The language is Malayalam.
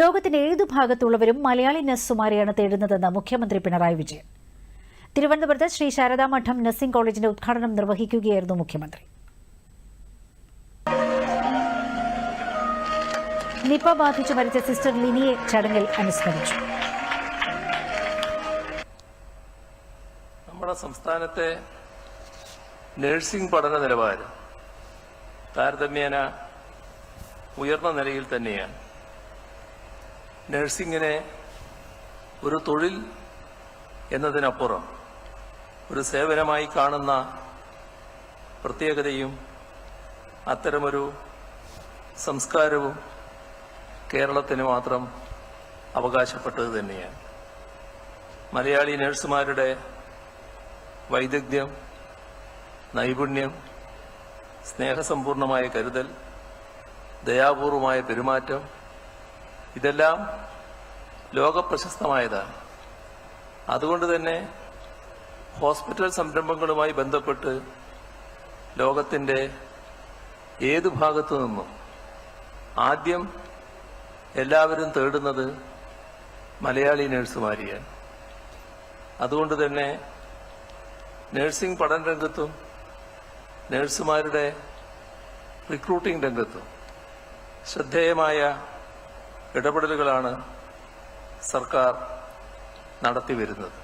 ലോകത്തിന്റെ ഏതു ഭാഗത്തുള്ളവരും മലയാളി നഴ്സുമാരെയാണ് തേടുന്നതെന്ന് മുഖ്യമന്ത്രി പിണറായി വിജയൻ. തിരുവനന്തപുരത്ത് ശ്രീ ശാരദാമഠം നഴ്സിംഗ് കോളേജിന്റെ ഉദ്ഘാടനം നിർവഹിക്കുകയായിരുന്നു മുഖ്യമന്ത്രി. നിപ ബാധിച്ചു മരിച്ച സിസ്റ്റർ ലിനിയെ ചടങ്ങിൽ അനുസ്മരിച്ചു. നമ്മുടെ സംസ്ഥാനത്തെ നഴ്സിംഗ് പഠന നിലവാരം താരതമ്യേന ഉയർന്ന നിലയിൽ തന്നെയാണ്. നഴ്സിംഗിനെ ഒരു തൊഴിൽ എന്നതിനപ്പുറം ഒരു സേവനമായി കാണുന്ന പ്രത്യേകതയും അത്തരമൊരു സംസ്കാരവും കേരളത്തിന് മാത്രം അവകാശപ്പെട്ടത് തന്നെയാണ്. മലയാളി നഴ്സുമാരുടെ വൈദഗ്ധ്യം നൈപുണ്യം സ്നേഹസമ്പൂർണമായ കരുതൽ ദയാപൂർവമായ പെരുമാറ്റം ഇതെല്ലാം ലോകപ്രശസ്തമായതാണ്. അതുകൊണ്ട് തന്നെ ഹോസ്പിറ്റൽ സംരംഭങ്ങളുമായി ബന്ധപ്പെട്ട് ലോകത്തിന്റെ ഏതു ഭാഗത്തു നിന്നും ആദ്യം എല്ലാവരും തേടുന്നത് മലയാളി നഴ്സുമാരിയാണ്. അതുകൊണ്ട് തന്നെ നഴ്സിംഗ് പഠന രംഗത്തും നഴ്സുമാരുടെ റിക്രൂട്ടിംഗ് രംഗത്തും ശ്രദ്ധേയമായ ഇടപെടലുകളാണ് സർക്കാർ നടത്തി വരുന്നത്